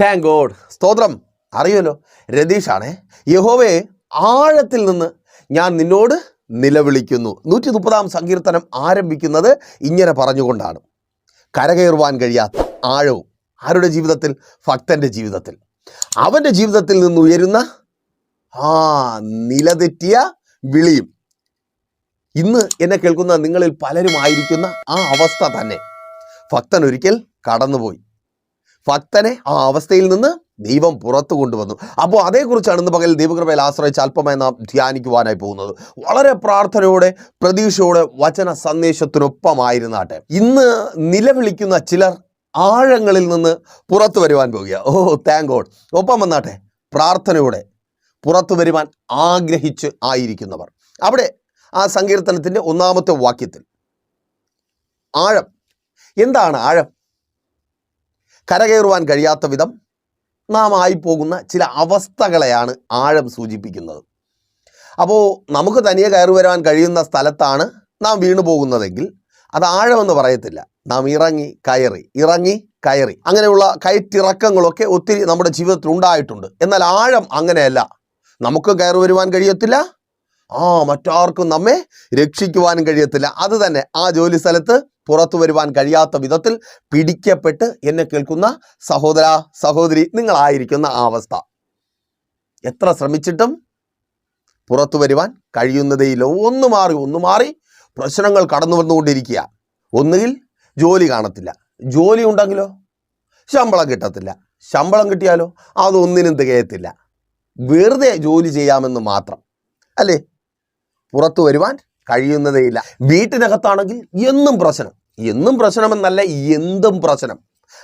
Thank God സ്തോത്രം. അറിയുമല്ലോ? രതീഷാണേ യഹോവയെ ആഴത്തിൽ നിന്ന് ഞാൻ നിന്നോട് നിലവിളിക്കുന്നു. നൂറ്റി മുപ്പതാം സങ്കീർത്തനം ആരംഭിക്കുന്നത് ഇങ്ങനെ പറഞ്ഞുകൊണ്ടാണ്. കരകയറുവാൻ കഴിയാത്ത ആഴവും ആരുടെ ജീവിതത്തിൽ? ഭക്തന്റെ ജീവിതത്തിൽ. അവന്റെ ജീവിതത്തിൽ നിന്ന് ഉയരുന്ന ആ നിലതെറ്റിയ വിളിയും. ഇന്ന് എന്നെ കേൾക്കുന്ന നിങ്ങളിൽ പലരും ആയിരിക്കുന്ന ആ അവസ്ഥ തന്നെ. ഭക്തൻ ഒരിക്കൽ കടന്നുപോയി. ഭക്തനെ ആ അവസ്ഥയിൽ നിന്ന് ദൈവം പുറത്തു കൊണ്ടുവന്നു. അപ്പോൾ അതേക്കുറിച്ചാണ് ഇന്ന് പകൽ ദൈവകൃപയിൽ ആശ്രയിച്ച് അല്പമായി നാം ധ്യാനിക്കുവാനായി പോകുന്നത്. വളരെ പ്രാർത്ഥനയോടെ പ്രതീക്ഷയോടെ വചന സന്ദേശത്തിനൊപ്പമായിരുന്നാട്ടെ. ഇന്ന് നിലവിളിക്കുന്ന ചിലർ ആഴങ്ങളിൽ നിന്ന് പുറത്തു വരുവാൻ പോകുക ഓ താങ്ക് ഗോഡ് ഒപ്പം വന്നാട്ടെ പ്രാർത്ഥനയോടെ പുറത്തു വരുവാൻ ആഗ്രഹിച്ച് ആയിരിക്കുന്നവർ. അവിടെ ആ സങ്കീർത്തനത്തിന്റെ ഒന്നാമത്തെ വാക്യത്തിൽ ആഴം. എന്താണ് ആഴം? കരകയറുവാൻ കഴിയാത്ത വിധം നാം ആയിപ്പോകുന്ന ചില അവസ്ഥകളെയാണ് ആഴം സൂചിപ്പിക്കുന്നത്. അപ്പോൾ നമുക്ക് തനിയെ കയറി വരാൻ കഴിയുന്ന സ്ഥലത്താണ് നാം വീണു പോകുന്നതെങ്കിൽ അത് ആഴമെന്ന് പറയത്തില്ല. നാം ഇറങ്ങി കയറി ഇറങ്ങി കയറി. അങ്ങനെയുള്ള കയറ്റിറക്കങ്ങളൊക്കെ ഒത്തിരി നമ്മുടെ ജീവിതത്തിൽ ഉണ്ടായിട്ടുണ്ട്. എന്നാൽ ആഴം അങ്ങനെയല്ല. നമുക്ക് കയറി വരുവാൻ കഴിയത്തില്ല ആ മറ്റാർക്കും നമ്മെ രക്ഷിക്കുവാനും കഴിയത്തില്ല. അത് തന്നെ ആ ജോലി സ്ഥലത്ത് പുറത്തു വരുവാൻ കഴിയാത്ത വിധത്തിൽ പിടിക്കപ്പെട്ട് എന്നെ കേൾക്കുന്ന സഹോദര സഹോദരി നിങ്ങളായിരിക്കുന്ന ആ അവസ്ഥ. എത്ര ശ്രമിച്ചിട്ടും പുറത്തു വരുവാൻ കഴിയുന്നതേയില്ല. ഒന്ന് മാറി ഒന്ന് മാറി പ്രശ്നങ്ങൾ കടന്നു വന്നുകൊണ്ടിരിക്കുക. ഒന്നുകിൽ ജോലി കാണത്തില്ല. ജോലി ഉണ്ടെങ്കിലോ? ശമ്പളം കിട്ടത്തില്ല. ശമ്പളം കിട്ടിയാലോ? അതൊന്നിനും തികയത്തില്ല. വെറുതെ ജോലി ചെയ്യാമെന്ന് മാത്രം. അല്ലേ? പുറത്തു വരുവാൻ കഴിയുന്നതേയില്ല. വീട്ടിനകത്താണെങ്കിൽ എന്നും പ്രശ്നം. എന്നും പ്രശ്നമെന്നല്ല എന്തും പ്രശ്നം.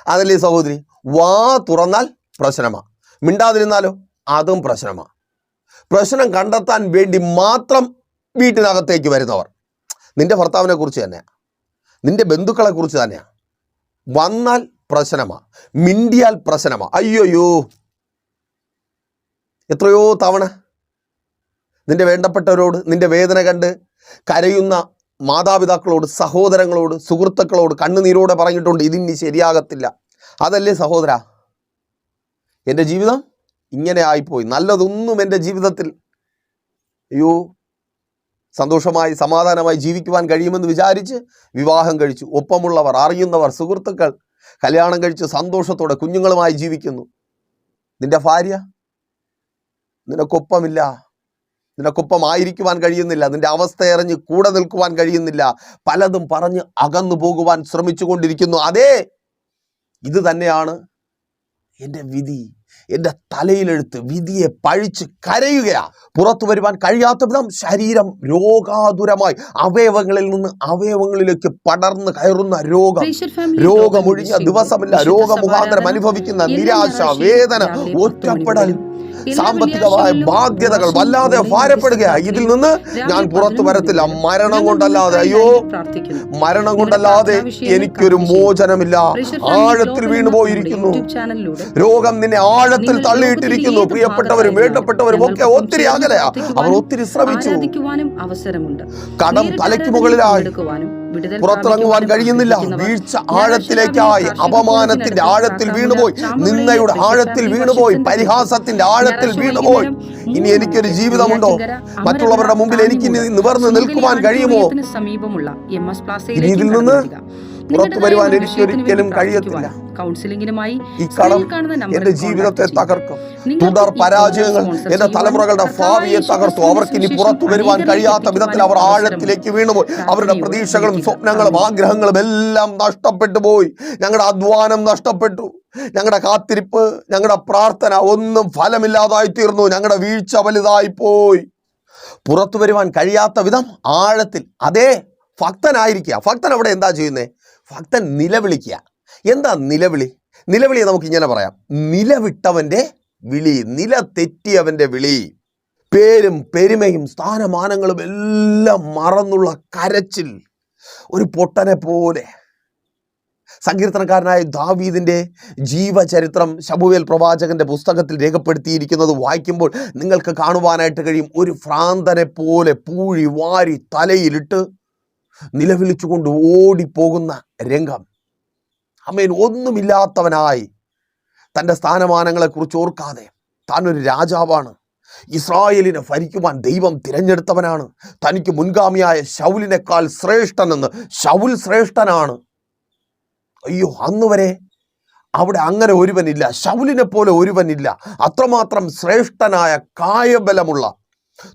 അതല്ലേ സഹോദരി? വാ തുറന്നാൽ പ്രശ്നമാ. മിണ്ടാതിരുന്നാലോ? അതും പ്രശ്നമാ. പ്രശ്നം കണ്ടെത്താൻ വേണ്ടി മാത്രം വീട്ടിനകത്തേക്ക് വരുന്നവർ. നിന്റെ ഭർത്താവിനെ കുറിച്ച് തന്നെയാ. നിന്റെ ബന്ധുക്കളെ കുറിച്ച് തന്നെയാ. വന്നാൽ പ്രശ്നമാ. മിണ്ടിയാൽ പ്രശ്നമാ. അയ്യോയ്യോ. എത്രയോ തവണ നിന്റെ വേണ്ടപ്പെട്ടവരോട് നിന്റെ വേദന കണ്ട് കരയുന്ന മാതാപിതാക്കളോട് സഹോദരങ്ങളോട് സുഹൃത്തുക്കളോട് കണ്ണുനീരോടെ പറഞ്ഞിട്ടുണ്ട് ഇതിനി ശരിയാകത്തില്ല. അതല്ലേ സഹോദര? എന്റെ ജീവിതം ഇങ്ങനെ ആയിപ്പോയി. നല്ലതൊന്നും എന്റെ ജീവിതത്തിൽ അയ്യോ സന്തോഷമായി സമാധാനമായി ജീവിക്കുവാൻ കഴിയുമെന്ന് വിചാരിച്ച് വിവാഹം കഴിച്ചു. ഒപ്പമുള്ളവർ അറിയുന്നവർ സുഹൃത്തുക്കൾ കല്യാണം കഴിച്ച് സന്തോഷത്തോടെ കുഞ്ഞുങ്ങളുമായി ജീവിക്കുന്നു. നിന്റെ ഭാര്യ? നിനക്കൊപ്പമില്ല. നിനക്കൊപ്പം ആയിരിക്കുവാൻ കഴിയുന്നില്ല. നിന്റെ അവസ്ഥ എറിഞ്ഞ് കൂടെ നിൽക്കുവാൻ കഴിയുന്നില്ല. പലതും പറഞ്ഞ് അകന്നു പോകുവാൻ ശ്രമിച്ചുകൊണ്ടിരിക്കുന്നു. അതേ ഇത് തന്നെയാണ് എന്റെ വിധി. എന്റെ തലയിലെടുത്ത് വിധിയെ പഴിച്ച് കരയുകയാ. പുറത്തു വരുവാൻ കഴിയാത്ത വിധം ശരീരം രോഗാതുരമായി അവയവങ്ങളിൽ നിന്ന് അവയവങ്ങളിലേക്ക് പടർന്ന് കയറുന്ന രോഗം. രോഗമൊഴിഞ്ഞ ദിവസമില്ല. രോഗമുഖാന്തരം അനുഭവിക്കുന്ന നിരാശ വേദന ഒറ്റപ്പെടൽ സാമ്പത്തികമായ ബാധ്യതകൾ വല്ലാതെ ഭാരപ്പെടുക ഇതിൽ നിന്ന് ഞാൻ പുറത്തു വരത്തില്ല. മരണം കൊണ്ടല്ലാതെ അയ്യോ മരണം കൊണ്ടല്ലാതെ എനിക്കൊരു മോചനമില്ല. ആഴത്തിൽ വീണുപോയിരിക്കുന്നു രോഗം നിന്നെ ആഴത്തിൽ തള്ളിയിട്ടിരിക്കുന്നു. പ്രിയപ്പെട്ടവരും വേണ്ടപ്പെട്ടവരും ഒക്കെ ഒത്തിരി അകലെയാ. അവർ ഒത്തിരി ശ്രമിച്ചു. അവസരമുണ്ട്. കടം തലയ്ക്ക് മുകളിലായി. പുറത്തിറങ്ങുവാൻ കഴിയുന്നില്ല വീഴ്ച ആഴത്തിലേക്കായി അപമാനത്തിന്റെ ആഴത്തിൽ വീണുപോയി നിന്നയുടെ ആഴത്തിൽ വീണുപോയി പരിഹാസത്തിന്റെ ആഴത്തിൽ വീണുപോയി ഇനി എനിക്കൊരു ജീവിതമുണ്ടോ മറ്റുള്ളവരുടെ മുമ്പിൽ എനിക്ക് നിവർന്ന് നിൽക്കുവാൻ കഴിയുമോ സമീപമുള്ള എം എസ് പ്ലാസ് ഇതിൽ നിന്ന് പുറത്തു വരുവാൻ എനിക്ക് ഒരിക്കലും കഴിയത്തില്ല. കൗൺസിലിംഗിനുമായി ഈ കടം എന്റെ ജീവിതത്തെ തകർക്കും. തുടർ പരാജയങ്ങൾ എന്റെ തലമുറകളുടെ ഭാവിയെ തകർത്തു അവർക്ക് ഇനി പുറത്തു വരുവാൻ കഴിയാത്ത വിധത്തിൽ അവർ ആഴത്തിലേക്ക് വീണുപോയി. അവരുടെ പ്രതീക്ഷകളും സ്വപ്നങ്ങളും ആഗ്രഹങ്ങളും എല്ലാം നഷ്ടപ്പെട്ടു പോയി. ഞങ്ങളുടെ അധ്വാനം നഷ്ടപ്പെട്ടു. ഞങ്ങളുടെ കാത്തിരിപ്പ് ഞങ്ങളുടെ പ്രാർത്ഥന ഒന്നും ഫലമില്ലാതായി തീർന്നു ഞങ്ങളുടെ വീഴ്ച വലുതായി പോയി പുറത്തു വരുവാൻ കഴിയാത്ത വിധം ആഴത്തിൽ അതേ ഭക്തനായിരിക്കുക. ഭക്തൻ അവിടെ എന്താ ചെയ്യുന്നേ? ഭക്തൻ നിലവിളിക്കുക. എന്താ നിലവിളി? നിലവിളിയെ നമുക്ക് ഇങ്ങനെ പറയാം. നിലവിട്ടവന്റെ വിളി നില തെറ്റിയവന്റെ വിളി. പേരും പെരുമയും സ്ഥാനമാനങ്ങളും എല്ലാം മറന്നുള്ള കരച്ചിൽ ഒരു പൊട്ടനെ പോലെ. സങ്കീർത്തനക്കാരനായ ദാവീദിന്റെ ജീവചരിത്രം ശബുവേൽ പ്രവാചകന്റെ പുസ്തകത്തിൽ രേഖപ്പെടുത്തിയിരിക്കുന്നത് വായിക്കുമ്പോൾ നിങ്ങൾക്ക് കാണുവാനായിട്ട് കഴിയും. ഒരു ഭ്രാന്തനെ പോലെ പൂഴി വാരി തലയിലിട്ട് നിലവിളിച്ചുകൊണ്ട് ഓടിപ്പോകുന്ന രംഗം. അമ്മേൻ ഒന്നുമില്ലാത്തവനായി തന്റെ സ്ഥാനമാനങ്ങളെക്കുറിച്ച് ഓർക്കാതെ താൻ ഒരു രാജാവാണ്. ഇസ്രായേലിനെ ഭരിക്കുവാൻ ദൈവം തിരഞ്ഞെടുത്തവനാണ്. തനിക്ക് മുൻഗാമിയായ ശൗലിനേക്കാൾ ശ്രേഷ്ഠനെന്ന് ശൗൽ ശ്രേഷ്ഠനാണ്. അയ്യോ അന്ന് വരെ അവിടെ അങ്ങനെ ഒരുവനില്ല. ശൗലിനെ പോലെ ഒരുവനില്ല. അത്രമാത്രം ശ്രേഷ്ഠനായ കായബലമുള്ള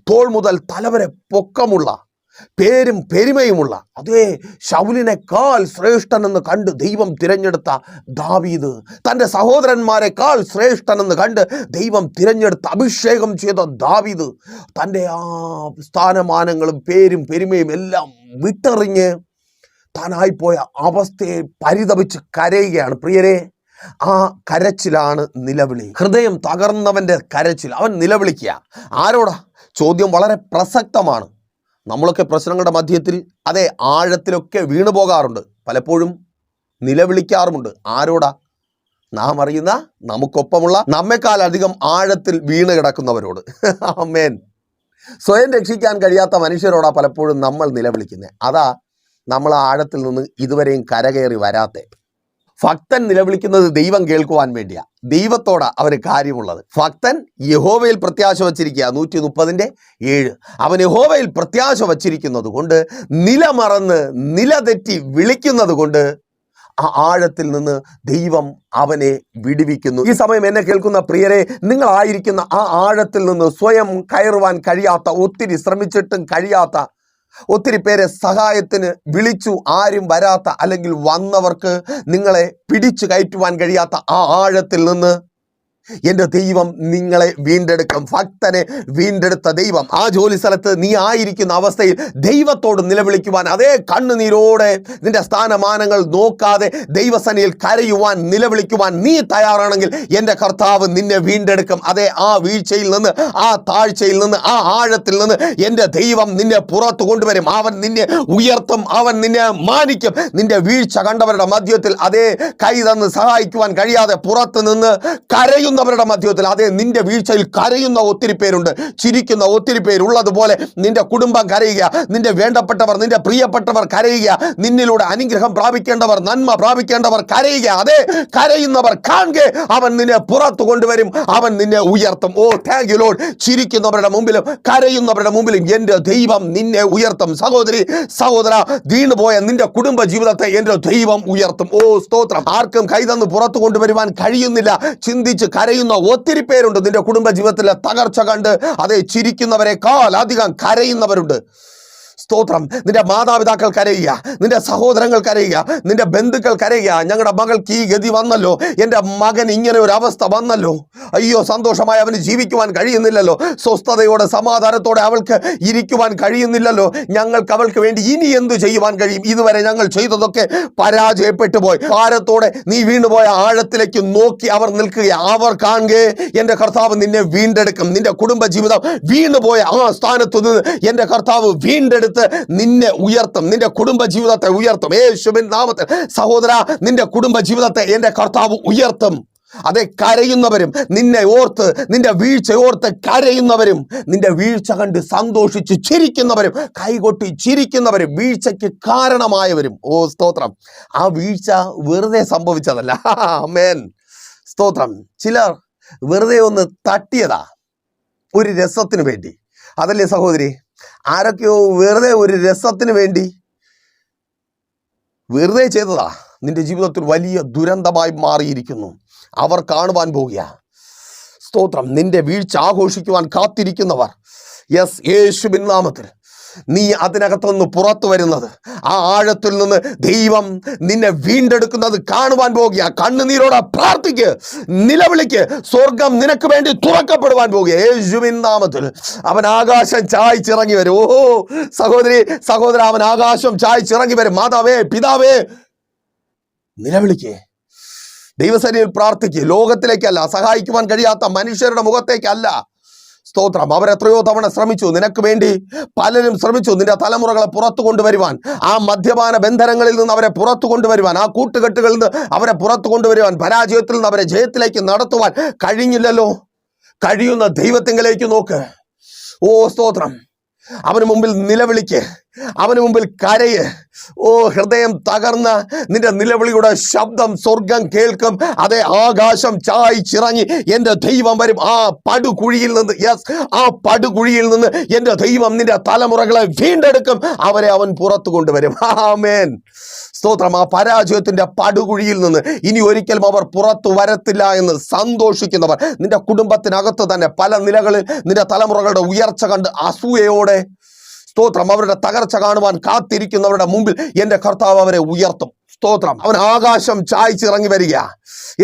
തോൾ മുതൽ തലവരെ പൊക്കമുള്ള പേരും പെരുമയുമുള്ള അതേ ശൗലിനേക്കാൾ ശ്രേഷ്ഠനെന്ന് കണ്ട് ദൈവം തിരഞ്ഞെടുത്ത ദാവീദ് തന്റെ സഹോദരന്മാരെക്കാൾ ശ്രേഷ്ഠനെന്ന് കണ്ട് ദൈവം തിരഞ്ഞെടുത്ത് അഭിഷേകം ചെയ്ത ദാവീദ് തന്റെ ആ സ്ഥാനമാനങ്ങളും പേരും പെരുമയും എല്ലാം വിട്ടെറിഞ്ഞ് താനായിപ്പോയ അവസ്ഥയെ പരിതപിച്ച് കരയുകയാണ്. പ്രിയരെ ആ കരച്ചിലാണ് നിലവിളി. ഹൃദയം തകർന്നവന്റെ കരച്ചിൽ. അവൻ നിലവിളിക്കുക. ആരോടാ? ചോദ്യം വളരെ പ്രസക്തമാണ്. നമ്മളൊക്കെ പ്രശ്നങ്ങളുടെ മധ്യത്തിൽ അതെ ആഴത്തിലൊക്കെ വീണു പോകാറുണ്ട്. പലപ്പോഴും നിലവിളിക്കാറുമുണ്ട്. ആരോടാ? നാം അറിയുന്ന നമുക്കൊപ്പമുള്ള നമ്മെക്കാൾ അധികം ആഴത്തിൽ വീണ് കിടക്കുന്നവരോട്. അമ്മേൻ സ്വയം രക്ഷിക്കാൻ കഴിയാത്ത മനുഷ്യരോടാ പലപ്പോഴും നമ്മൾ നിലവിളിക്കുന്നത് അതാ നമ്മൾ ആഴത്തിൽ നിന്ന് ഇതുവരെയും കരകയറി വരാത്തെ. ഭക്തൻ നിലവിളിക്കുന്നത് ദൈവം കേൾക്കുവാൻ വേണ്ടിയാ. ദൈവത്തോടാ അവന് കാര്യമുള്ളത്. ഭക്തൻ യഹോവയിൽ പ്രത്യാശ വച്ചിരിക്കുക. നൂറ്റി മുപ്പതിന്റെ ഏഴ്. അവൻ യഹോവയിൽ പ്രത്യാശ വച്ചിരിക്കുന്നത് കൊണ്ട് നിലമറന്ന് നിലതെറ്റി വിളിക്കുന്നത് കൊണ്ട് ആ ആഴത്തിൽ നിന്ന് ദൈവം അവനെ വിടുവിക്കുന്നു. ഈ സമയം എന്നെ കേൾക്കുന്ന പ്രിയരെ നിങ്ങളായിരിക്കുന്ന ആ ആഴത്തിൽ നിന്ന് സ്വയം കയറുവാൻ കഴിയാത്ത ഒത്തിരി ശ്രമിച്ചിട്ടും കഴിയാത്ത ഒത്തിരി പേരെ സഹായത്തിന് വിളിച്ചു ആരും വരാത്ത അല്ലെങ്കിൽ വന്നവർക്ക് നിങ്ങളെ പിടിച്ചു കയറ്റുവാൻ കഴിയാത്ത ആ ആഴത്തിൽ നിന്ന് എന്റെ ദൈവം നിങ്ങളെ വീണ്ടെടുക്കും. ഭക്തനെ വീണ്ടെടുത്ത ദൈവം. ആ ജോലി സ്ഥലത്ത് നീ ആയിരിക്കുന്ന അവസ്ഥയിൽ ദൈവത്തോട് നിലവിളിക്കുവാൻ അതേ കണ്ണുനീരോടെ നിന്റെ സ്ഥാനമാനങ്ങൾ നോക്കാതെ ദൈവസനയിൽ കരയുവാൻ നിലവിളിക്കുവാൻ നീ തയ്യാറാണെങ്കിൽ എന്റെ കർത്താവ് നിന്നെ വീണ്ടെടുക്കും. അതേ ആ വീഴ്ചയിൽ നിന്ന് ആ താഴ്ചയിൽ നിന്ന് ആ ആഴത്തിൽ നിന്ന് എന്റെ ദൈവം നിന്നെ പുറത്തു കൊണ്ടുവരും. അവൻ നിന്നെ ഉയർത്തും അവൻ നിന്നെ മാനിക്കും. നിന്റെ വീഴ്ച കണ്ടവരുടെ മധ്യത്തിൽ അതേ കൈ തന്ന് സഹായിക്കുവാൻ കഴിയാതെ പുറത്ത് നിന്ന് കരയുന്നവരുടെ മധ്യത്തിൽ അതെ നിന്റെ വീഴ്ചയിൽ കരയുന്ന ഒത്തിരി പേരുണ്ട്. ചിരിക്കുന്ന ഒത്തിരി പേരുള്ളതുപോലെ നിന്റെ കുടുംബം കരയുക. നിന്റെ വേണ്ടപ്പെട്ടവർ നിന്റെ പ്രിയപ്പെട്ടവർ കരയുക. നിന്നിലൂടെ അനുഗ്രഹം പ്രാപിക്കേണ്ടവർ നന്മ പ്രാപിക്കേണ്ടവർ കരയുക. അതെ കരയുന്നവർ കാണുക. അവൻ നിന്നെ പുറത്തു കൊണ്ടുവരും. അവൻ നിന്നെ ഉയർത്തും. ഓ താങ്ക് യു ലോഡ് ചിരിക്കുന്നവരുടെ മുമ്പിലും കരയുന്നവരുടെ മുമ്പിലും എന്റെ ദൈവം നിന്നെ ഉയർത്തും. സഹോദരി സഹോദര വീണുപോയ നിന്റെ കുടുംബ ജീവിതത്തെ എന്റെ ദൈവം ഉയർത്തും. ഓ സ്തോത്രം. ആർക്കും കൈതന്ന് പുറത്തു കൊണ്ടുവരുവാൻ കഴിയുന്നില്ല. ചിന്തിച്ച് കരയുന്ന ഒത്തിരി പേരുണ്ട്. നിന്റെ കുടുംബ ജീവിതത്തിലെ തകർച്ച കണ്ട് അതേ ചിരിക്കുന്നവരെക്കാൾ അധികം കരയുന്നവരുണ്ട്. സ്തോത്രം. നിന്റെ മാതാപിതാക്കൾ കരയുക. നിന്റെ സഹോദരങ്ങൾ കരയുക. നിന്റെ ബന്ധുക്കൾ കരയുക. ഞങ്ങളുടെ മകൾക്ക് ഈ ഗതി വന്നല്ലോ. എന്റെ മകൻ ഇങ്ങനെ ഒരു അവസ്ഥ വന്നല്ലോ. അയ്യോ സന്തോഷമായി അവന് ജീവിക്കുവാൻ കഴിയുന്നില്ലല്ലോ. സ്വസ്ഥതയോടെ സമാധാനത്തോടെ അവൾക്ക് ഇരിക്കുവാൻ കഴിയുന്നില്ലല്ലോ. ഞങ്ങൾക്ക് അവൾക്ക് വേണ്ടി ഇനി എന്തു ചെയ്യുവാൻ കഴിയും? ഇതുവരെ ഞങ്ങൾ ചെയ്തതൊക്കെ പരാജയപ്പെട്ടു പോയി. ഭാരത്തോടെ നീ വീണുപോയ ആഴത്തിലേക്ക് നോക്കി അവർ നിൽക്കുക അവർ കാണുകയെ എന്റെ കർത്താവ് നിന്നെ വീണ്ടെടുക്കും. നിന്റെ കുടുംബ ജീവിതം വീണുപോയ ആ സ്ഥാനത്തു നിന്ന് എന്റെ കർത്താവ് വീണ്ടെടുത്ത്. നിന്നെ ഉയർത്തും നിന്റെ കുടുംബ ജീവിതത്തെ ഉയർത്തും. യേശുവിൻ നാമത്തിൽ സഹോദര നിന്റെ കുടുംബ ജീവിതത്തെ എന്റെ കർത്താവ് ഉയർത്തും. അതെ കരയുന്നവരും നിന്നെ ഓർത്ത് നിന്റെ വീഴ്ച ഓർത്ത് കരയുന്നവരും നിന്റെ വീഴ്ച കണ്ട് സന്തോഷിച്ച് ചിരിക്കുന്നവരും കൈകൊട്ടി ചിരിക്കുന്നവരും വീഴ്ചയ്ക്ക് കാരണമായവരും. ഓ സ്തോത്രം. ആ വീഴ്ച വെറുതെ സംഭവിച്ചതല്ല. മേൻ സ്തോത്രം. ചിലർ വെറുതെ ഒന്ന് തട്ടിയതാ ഒരു രസത്തിന് വേണ്ടി. അതല്ലേ സഹോദരി? ആരൊക്കെയോ വെറുതെ ഒരു രസത്തിന് വേണ്ടി വെറുതെ ചെയ്തതാ. നിന്റെ ജീവിതത്തിൽ വലിയ ദുരന്തമായി മാറിയിരിക്കുന്നു. അവർ കാണുവാൻ പോകുക. സ്തോത്രം. നിന്റെ വീഴ്ച ആഘോഷിക്കുവാൻ കാത്തിരിക്കുന്നവർ. യെസ് യേശുബിൻ നാമത്തിൽ. നീ അതിനകത്തു നിന്ന് പുറത്തു വരുന്നത്. ആ ആഴത്തിൽ നിന്ന് ദൈവം നിന്നെ വീണ്ടെടുക്കുന്നത് കാണുവാൻ പോകുക. കണ്ണുനീരോടെ പ്രാർത്ഥിക്ക്. നിലവിളിക്ക്. സ്വർഗം നിനക്ക് വേണ്ടി തുറക്കപ്പെടുവാൻ പോകുക. യേശുവിൻ നാമത്തിൽ. അവൻ ആകാശം ചായ്ച്ചിറങ്ങി വരും. ഓ സഹോദരി സഹോദര അവൻ ആകാശം ചായ്ച്ചിറങ്ങി വരും. മാതാവേ പിതാവേ നിലവിളിക്കേ. ദൈവസേനയിൽ പ്രാർത്ഥിക്കുക ലോകത്തിലേക്കല്ല സഹായിക്കുവാൻ കഴിയാത്ത മനുഷ്യരുടെ മുഖത്തേക്കല്ല. സ്തോത്രം. അവരെത്രയോ തവണ ശ്രമിച്ചു. നിനക്ക് വേണ്ടി പലരും ശ്രമിച്ചു. നിന്റെ തലമുറകളെ പുറത്തു കൊണ്ടുവരുവാൻ. ആ മദ്യപാന ബന്ധനങ്ങളിൽ നിന്ന് അവരെ പുറത്തു കൊണ്ടുവരുവാൻ. ആ കൂട്ടുകെട്ടുകളിൽ നിന്ന് അവരെ പുറത്തു കൊണ്ടുവരുവാൻ. പരാജയത്തിൽ നിന്ന് അവരെ ജയത്തിലേക്ക് നടത്തുവാൻ കഴിഞ്ഞില്ലല്ലോ. കഴിയുന്ന ദൈവത്തിങ്കിലേക്ക് നോക്ക്. ഓ സ്തോത്രം. അവന് മുമ്പിൽ നിലവിളിക്ക്. അവന് മുമ്പിൽ കരയ്. ഓ ഹൃദയം തകർന്ന നിന്റെ നിലവിളിയുടെ ശബ്ദം സ്വർഗം കേൾക്കും. അതേ ആകാശം ചായ്ച്ചിറങ്ങി എന്റെ ദൈവം വരും. ആ പടുകുഴിയിൽ നിന്ന് യെസ് ആ പടുകുഴിയിൽ നിന്ന് എന്റെ ദൈവം നിന്റെ തലമുറകളെ വീണ്ടെടുക്കും. അവരെ അവൻ പുറത്തു കൊണ്ടുവരും. ആമേൻ. സ്തോത്രം. ആ പരാജയത്തിന്റെ പടുകുഴിയിൽ നിന്ന് ഇനി ഒരിക്കലും അവർ പുറത്തു വരത്തില്ല എന്ന് സന്തോഷിക്കുന്നവർ നിന്റെ കുടുംബത്തിനകത്ത് തന്നെ പല നിലകളിൽ നിന്റെ തലമുറകളുടെ ഉയർച്ച കണ്ട് അസൂയയോടെ സ്തോത്രം. അവരുടെ തകർച്ച കാണുവാൻ കാത്തിരിക്കുന്നവരുടെ മുമ്പിൽ എന്റെ കർത്താവ് അവരെ ഉയർത്തും. സ്തോത്രം. അവൻ ആകാശം ചായ്ച്ചിറങ്ങി വരിക.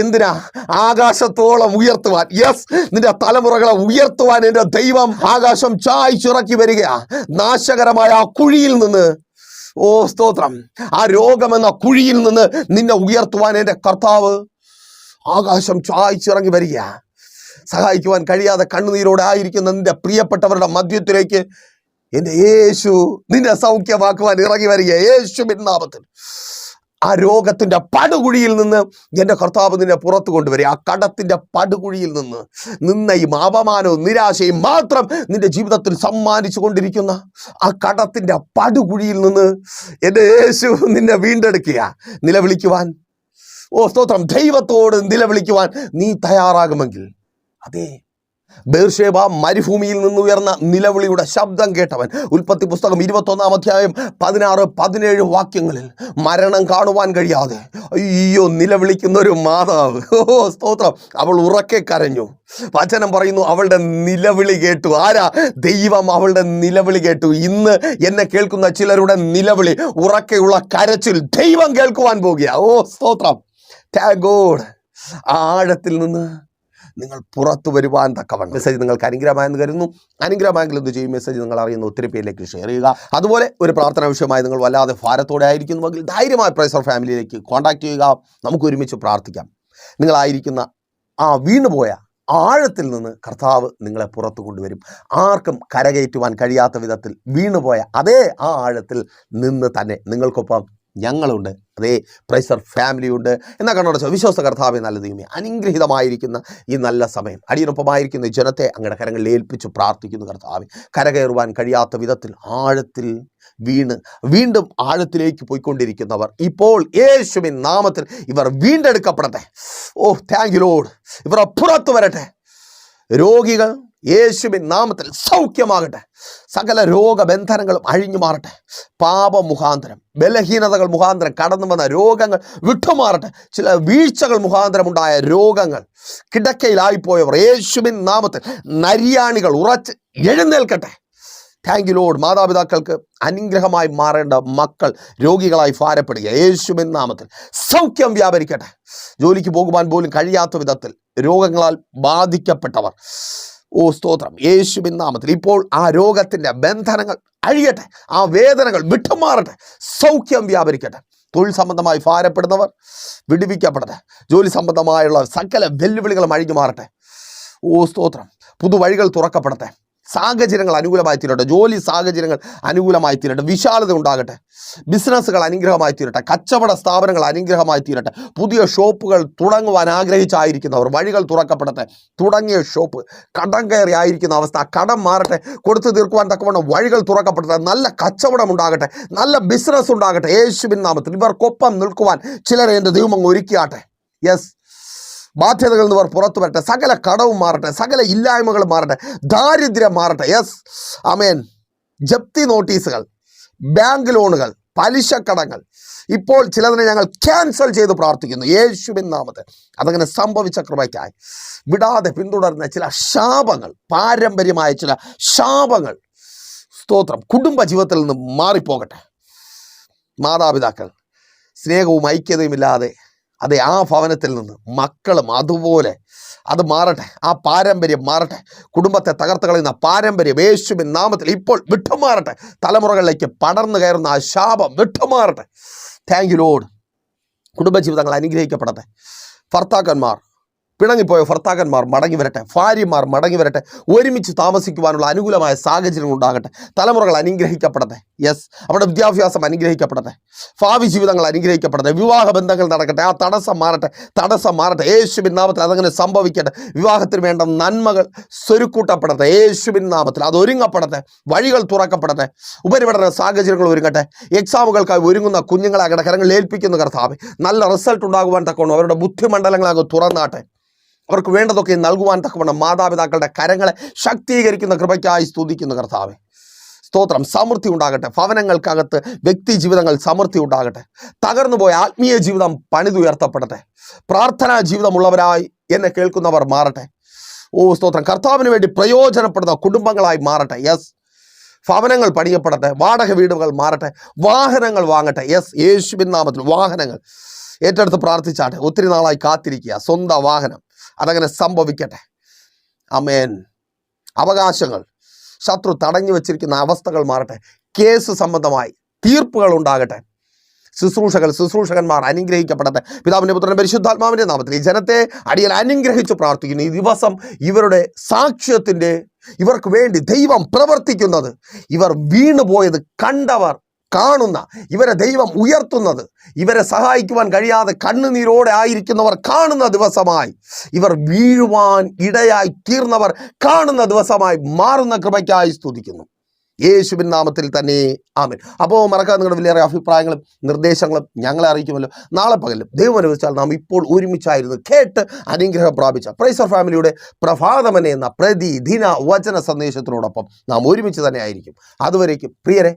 എന്തിനാ? ആകാശത്തോളം ഉയർത്തുവാൻ. യെസ് നിന്റെ തലമുറകളെ ഉയർത്തുവാൻ എന്റെ ദൈവം ആകാശം ചായ്ച്ചിറക്കി വരിക. നാശകരമായ ആ കുഴിയിൽ നിന്ന്. ഓ സ്തോത്രം. ആ രോഗമെന്ന കുഴിയിൽ നിന്ന് നിന്നെ ഉയർത്തുവാൻ എന്റെ കർത്താവ് ആകാശം ചായ്ച്ചിറങ്ങി വരിക. സഹായിക്കുവാൻ കഴിയാതെ കണ്ണുനീരോടെ ആയിരിക്കുന്ന നിന്റെ പ്രിയപ്പെട്ടവരുടെ മധ്യത്തിലേക്ക് എന്റെ യേശു നിന്നെ സൗഖ്യമാക്കുവാൻ ഇറങ്ങി വരിക. യേശു നാമത്തിൽ ആ രോഗത്തിന്റെ പടുകുഴിയിൽ നിന്ന് എന്റെ കർത്താവ് നിന്നെ പുറത്തു കൊണ്ടുവരിക. ആ കടത്തിന്റെ പടുകുഴിയിൽ നിന്ന് നിന്നയും അപമാനവും നിരാശയും മാത്രം നിന്റെ ജീവിതത്തിൽ സമ്മാനിച്ചു കൊണ്ടിരിക്കുന്ന ആ കടത്തിന്റെ പടുകുഴിയിൽ നിന്ന് എന്റെ യേശു നിന്നെ വീണ്ടെടുക്കുക. നിലവിളിക്കുവാൻ. ഓ സ്തോത്രം. ദൈവത്തോട് നിലവിളിക്കുവാൻ നീ തയ്യാറാകുമെങ്കിൽ. അതെ ബേർഷേബ മരുഭൂമിയിൽ നിന്ന് ഉയർന്ന നിലവിളിയുടെ ശബ്ദം കേട്ടവൻ. ഉൽപ്പത്തി പുസ്തകം ഇരുപത്തൊന്നാം അധ്യായം പതിനാറ് പതിനേഴ് വാക്യങ്ങളിൽ മരണം കാണുവാൻ കഴിയാതെ അയ്യോ നിലവിളിക്കുന്ന ഒരു മാതാവ്. ഓ സ്തോത്രം. അവൾ ഉറക്കെ കരഞ്ഞു. വചനം പറയുന്നു അവളുടെ നിലവിളി കേട്ടു. ആരാ? ദൈവം അവളുടെ നിലവിളി കേട്ടു. ഇന്ന് എന്നെ കേൾക്കുന്ന ചിലരുടെ നിലവിളി ഉറക്കെയുള്ള കരച്ചിൽ ദൈവം കേൾക്കുവാൻ പോകുക. ഓ സ്തോത്രം. ആഴത്തിൽ നിന്ന് നിങ്ങൾ പുറത്തു വരുവാൻ തക്കവണ്ണം. മെസ്സേജ് നിങ്ങൾക്ക് അനുഗ്രഹമായെന്ന് കരുതുന്നു. അനുഗ്രഹമായെങ്കിൽ എന്ത് ചെയ്യും? മെസ്സേജ് നിങ്ങൾ അറിയുന്ന ഒത്തിരി പേരിലേക്ക് ഷെയർ ചെയ്യുക. അതുപോലെ ഒരു പ്രാർത്ഥന വിഷയമായി നിങ്ങൾ വല്ലാതെ ഭാരത്തോടെ ആയിരിക്കുന്നുവെങ്കിൽ ധൈര്യമായി പ്രൈസർ ഫാമിലിയിലേക്ക് കോൺടാക്ട് ചെയ്യുക. നമുക്ക് ഒരുമിച്ച് പ്രാർത്ഥിക്കാം. നിങ്ങളായിരിക്കുന്ന ആ വീണുപോയ ആഴത്തിൽ നിന്ന് കർത്താവ് നിങ്ങളെ പുറത്തു കൊണ്ടുവരും. ആർക്കും കരകയറ്റുവാൻ കഴിയാത്ത വിധത്തിൽ വീണുപോയ അതേ ആ ആഴത്തിൽ നിന്ന് തന്നെ നിങ്ങൾക്കൊപ്പം ഞങ്ങളുണ്ട്. അതേ പ്രൈസർ ഫാമിലിയുണ്ട്. എന്നാൽ കണ്ണോടച്ച വിശ്വാസ കർത്താവെ നല്ല ദൈവമേ അനുഗ്രഹിതമായിരിക്കുന്ന ഈ നല്ല സമയം. അടിയുറപ്പമായിരിക്കുന്ന ജനത്തെ അങ്ങയുടെ കരങ്ങളിൽ ഏൽപ്പിച്ച് പ്രാർത്ഥിക്കുന്നു കർത്താവെ. കരകയറുവാൻ കഴിയാത്ത വിധത്തിൽ ആഴത്തിൽ വീണ് വീണ്ടും ആഴത്തിലേക്ക് പോയിക്കൊണ്ടിരിക്കുന്നവർ. ഇപ്പോൾ യേശുവിൻ നാമത്തിൽ ഇവർ വീണ്ടെടുക്കപ്പെടട്ടെ. ഓ താങ്ക് യു ലോഡ് ഇവർ അപ്പുറത്ത് വരട്ടെ. രോഗികൾ യേശുവിൻ നാമത്തിൽ സൗഖ്യമാകട്ടെ. സകല രോഗബന്ധനങ്ങളും അഴിഞ്ഞു മാറട്ടെ. പാപ പാപമുഖാന്തരം ബലഹീനതകൾ മുഖാന്തരം കടന്നു വന്ന രോഗങ്ങൾ വിട്ടുമാറട്ടെ. ചില വീഴ്ചകൾ മുഖാന്തരം ഉണ്ടായ രോഗങ്ങൾ കിടക്കയിലായിപ്പോയവർ യേശുവിൻ നാമത്തിൽ നരിയാണികൾ ഉറച്ച് എഴുന്നേൽക്കട്ടെ. താങ്ക് യു ലോഡ് മാതാപിതാക്കൾക്ക് അനുഗ്രഹമായി മാറേണ്ട മക്കൾ രോഗികളായി ഭാരപ്പെടുക. യേശുവിൻ നാമത്തിൽ സൗഖ്യം വ്യാപരിക്കട്ടെ. ജോലിക്ക് പോകുവാൻ പോലും കഴിയാത്ത വിധത്തിൽ രോഗങ്ങളാൽ ബാധിക്കപ്പെട്ടവർ. ഓ സ്തോത്രം. യേശുവിൻ നാമത്തിൽ. ഇപ്പോൾ ആ രോഗത്തിന്റെ ബന്ധനങ്ങൾ അഴിയട്ടെ. ആ വേദനകൾ വിട്ടുമാറട്ടെ. സൗഖ്യം വ്യാപരിക്കട്ടെ. തൊഴിൽ സംബന്ധമായി ഭാരപ്പെടുന്നവർ വിടുവിക്കപ്പെടട്ടെ. ജോലി സംബന്ധമായുള്ള സകല വെല്ലുവിളികളും അഴിഞ്ഞു മാറട്ടെ ഓ സ്തോത്രം. പുതുവഴികൾ തുറക്കപ്പെടട്ടെ. സാഹചര്യങ്ങൾ അനുകൂലമായി തീരട്ടെ ജോലി സാഹചര്യങ്ങൾ അനുകൂലമായി തീരട്ടെ വിശാലത ഉണ്ടാകട്ടെ. ബിസിനസ്സുകൾ അനുഗ്രഹമായി തീരട്ടെ കച്ചവട സ്ഥാപനങ്ങൾ അനുഗ്രഹമായി തീരട്ടെ പുതിയ ഷോപ്പുകൾ തുടങ്ങുവാൻ ആഗ്രഹിച്ചായിരിക്കുന്നവർ വഴികൾ തുറക്കപ്പെടട്ടെ. തുടങ്ങിയ ഷോപ്പ് കടം കയറി ആയിരിക്കുന്ന അവസ്ഥ ആ കടം മാറട്ടെ. കൊടുത്തു തീർക്കുവാൻ തക്കവണ്ണം വഴികൾ തുറക്കപ്പെടട്ടെ. നല്ല കച്ചവടം ഉണ്ടാകട്ടെ. നല്ല ബിസിനസ് ഉണ്ടാകട്ടെ. യേശുവിൻ നാമത്തിൽ ഇവർക്കൊപ്പം നിൽക്കുവാൻ ചിലരെ എന്റെ ദൈവം അങ്ങ് ഒരുക്കിയാട്ടെ. യെസ് ബാധ്യതകളിൽ നിന്ന് ഇവർ പുറത്തു വരട്ടെ. സകല കടവും മാറട്ടെ സകല ഇല്ലായ്മകളും മാറട്ടെ ദാരിദ്ര്യം മാറട്ടെ. യെസ് അമേൻ ജപ്തി നോട്ടീസുകൾ ബാങ്ക് ലോണുകൾ പലിശക്കടങ്ങൾ. ഇപ്പോൾ ചിലതിനെ ഞങ്ങൾ ക്യാൻസൽ ചെയ്ത് പ്രാർത്ഥിക്കുന്നു. യേശുവിൻ നാമത്തെ അതങ്ങനെ സംഭവിച്ച കൃപയ്ക്കായി. വിടാതെ പിന്തുടർന്ന ചില ശാപങ്ങൾ പാരമ്പര്യമായ ചില ശാപങ്ങൾ. സ്തോത്രം. കുടുംബ ജീവിതത്തിൽ നിന്ന് മാറിപ്പോകട്ടെ. മാതാപിതാക്കൾ സ്നേഹവും ഐക്യതയും ഇല്ലാതെ അതെ ആ ഭവനത്തിൽ നിന്ന് മക്കളും അതുപോലെ അത് മാറട്ടെ ആ പാരമ്പര്യം മാറട്ടെ കുടുംബത്തെ തകർത്ത് കളയുന്ന പാരമ്പര്യം യേശുവിൻ നാമത്തിൽ ഇപ്പോൾ വിട്ടുമാറട്ടെ തലമുറകളിലേക്ക് പടർന്നു കയറുന്ന ആ ശാപം വിട്ടുമാറട്ടെ. താങ്ക് യു ലോഡ് കുടുംബജീവിതങ്ങൾ അനുഗ്രഹിക്കപ്പെടട്ടെ. ഭർത്താക്കന്മാർ പിണങ്ങിപ്പോയ ഭർത്താക്കന്മാർ മടങ്ങി വരട്ടെ ഭാര്യമാർ മടങ്ങി വരട്ടെ ഒരുമിച്ച് താമസിക്കുവാനുള്ള അനുകൂലമായ സാഹചര്യങ്ങൾ ഉണ്ടാകട്ടെ തലമുറകൾ അനുഗ്രഹിക്കപ്പെടട്ടെ. യെസ് അവിടെ വിദ്യാഭ്യാസം അനുഗ്രഹിക്കപ്പെടട്ടെ. ഭാവി ജീവിതങ്ങൾ അനുഗ്രഹിക്കപ്പെടട്ടെ. വിവാഹ ബന്ധങ്ങൾ നടക്കട്ടെ. ആ തടസ്സം മാറട്ടെ. തടസ്സം മാറട്ടെ. യേശുവിൻ നാമത്തിൽ അതങ്ങനെ സംഭവിക്കട്ടെ. വിവാഹത്തിന് വേണ്ട നന്മകൾ സ്വരുക്കൂട്ടപ്പെടട്ടെ. യേശുവിൻ നാമത്തിൽ അത് ഒരുങ്ങപ്പെടട്ടെ. വഴികൾ തുറക്കപ്പെടട്ടെ. ഉപരിപഠന സാഹചര്യങ്ങൾ ഒരുങ്ങട്ടെ. എക്സാമുകൾക്കായി ഒരുങ്ങുന്ന കുഞ്ഞുങ്ങളെ അങ്ങയുടെ കരങ്ങളിൽ ഏൽപ്പിക്കുന്ന കർത്താവ് നല്ല റിസൾട്ട് ഉണ്ടാകുവാൻ തക്കവണ്ണം അവരുടെ ബുദ്ധിമണ്ഡലങ്ങളങ്ങ് തുറന്നാട്ടെ. അവർക്ക് വേണ്ടതൊക്കെ നൽകുവാൻ തക്കവണ്ണം മാതാപിതാക്കളുടെ കരങ്ങളെ ശക്തീകരിക്കുന്ന കൃപയ്ക്കായി സ്തുതിക്കുന്ന കർത്താവെ. സ്തോത്രം. സമൃദ്ധി ഉണ്ടാകട്ടെ. ഭവനങ്ങൾക്കകത്ത് വ്യക്തി ജീവിതങ്ങൾ സമൃദ്ധി ഉണ്ടാകട്ടെ. തകർന്നു പോയ ആത്മീയ ജീവിതം പണിതുയർത്തപ്പെടട്ടെ പ്രാർത്ഥനാ ജീവിതമുള്ളവരായി എന്നെ കേൾക്കുന്നവർ മാറട്ടെ. ഓ സ്തോത്രം. കർത്താവിന് വേണ്ടി പ്രയോജനപ്പെടുന്ന കുടുംബങ്ങളായി മാറട്ടെ. യെസ് ഭവനങ്ങൾ പണിയപ്പെടട്ടെ. വാടക വീടുകൾ മാറട്ടെ. വാഹനങ്ങൾ വാങ്ങട്ടെ. യെസ് യേശുവിൻ നാമത്തിൽ വാഹനങ്ങൾ. ഏറ്റെടുത്ത് പ്രാർത്ഥിച്ചാട്ടെ. ഒത്തിരി നാളായി കാത്തിരിക്കുക. സ്വന്തം വാഹനം. അതങ്ങനെ സംഭവിക്കട്ടെ. അമേൻ അവകാശങ്ങൾ. ശത്രു തടഞ്ഞു വെച്ചിരിക്കുന്ന അവസ്ഥകൾ മാറട്ടെ. കേസ് സംബന്ധമായി തീർപ്പുകൾ ഉണ്ടാകട്ടെ. ശുശ്രൂഷകൾ ശുശ്രൂഷകന്മാർ അനുഗ്രഹിക്കപ്പെടട്ടെ. പിതാവിന്റെ പുത്രൻ പരിശുദ്ധാത്മാവിന്റെ നാമത്തിൽ ഈ ജനത്തെ അടിയൻ അനുഗ്രഹിച്ചു പ്രാർത്ഥിക്കുന്നു. ഈ ദിവസം ഇവരുടെ സാക്ഷ്യത്തിന്റെ ഇവർക്ക് വേണ്ടി ദൈവം പ്രവർത്തിക്കുന്നത്. ഇവർ വീണുപോയത് കണ്ടവർ കാണുന്ന ഇവരെ ദൈവം ഉയർത്തുന്നത് ഇവരെ സഹായിക്കുവാൻ കഴിയാതെ കണ്ണുനീരോടെ ആയിരിക്കുന്നവർ കാണുന്ന ദിവസമായി ഇവർ വീഴുവാൻ ഇടയായി തീർന്നവർ കാണുന്ന ദിവസമായി മാറുന്ന കൃപയ്ക്കായി സ്തുതിക്കുന്നു. യേശുവിൻ നാമത്തിൽ തന്നെ ആമൻ. അപ്പോൾ മറക്കാതെ നിങ്ങളുടെ വലിയ അഭിപ്രായങ്ങളും നിർദ്ദേശങ്ങളും ഞങ്ങളെ അറിയിക്കുമല്ലോ. നാളെ പകലും ദൈവം അനുവദിച്ചാൽ നാം ഇപ്പോൾ ഒരുമിച്ചായിരുന്നു കേട്ട് അനുഗ്രഹം പ്രാപിച്ച. പ്രൈസർ ഫാമിലിയുടെ പ്രഭാതമനെ എന്ന പ്രതിദിന വചന സന്ദേശത്തിനോടൊപ്പം നാം ഒരുമിച്ച് തന്നെ ആയിരിക്കും. അതുവരേക്കും പ്രിയരെ